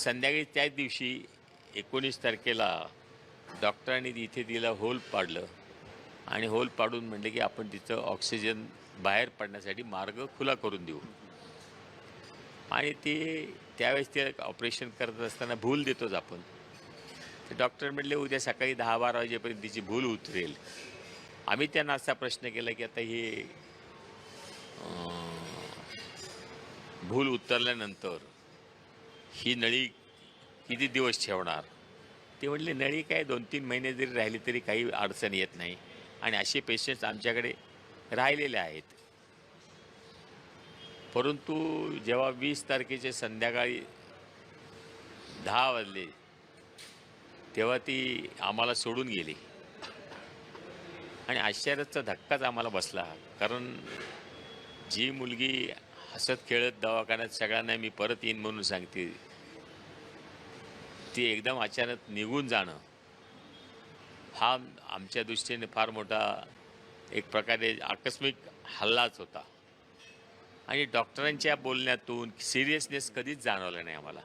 संध्याकाळी त्याच दिवशी एकोणीस तारखेला डॉक्टरांनी इथे तिला होल पाडलं. आणि होल पाडून म्हणले की आपण तिचं ऑक्सिजन बाहेर पडण्यासाठी मार्ग खुला करून देऊ. आणि ते त्यावेळेस ते ऑपरेशन करत असताना भूल देतोच आपण. ते डॉक्टर म्हटले उद्या सकाळी दहा बारा वाजेपर्यंत तिची भूल उतरेल. आम्ही त्यांना असा प्रश्न केला की आता हे भूल उतरल्यानंतर ही नळी किती दिवस ठेवणार? ते म्हणले नळी काय दोन तीन महिने जरी राहिली तरी काही अडचण येत नाही. आणि असे पेशंट्स आमच्याकडे राहिलेले आहेत. परंतु जेव्हा वीस तारखेचे संध्याकाळी दहा वाजले तेव्हा ती आम्हाला सोडून गेली. आणि आश्चर्याचा धक्काच आम्हाला बसला कारण जी मुलगी हसत खेळत दवाखान्यात सगळ्यांना मी परत येईन म्हणून सांगते. ती एकदम अचानक निघून जाणं. हा आमच्या दृष्टीने फार मोठा एक प्रकारे आकस्मिक हल्लाच होता. आणि डॉक्टरांच्या बोलण्यातून सिरियसनेस कधीच जाणवलं नाही आम्हाला.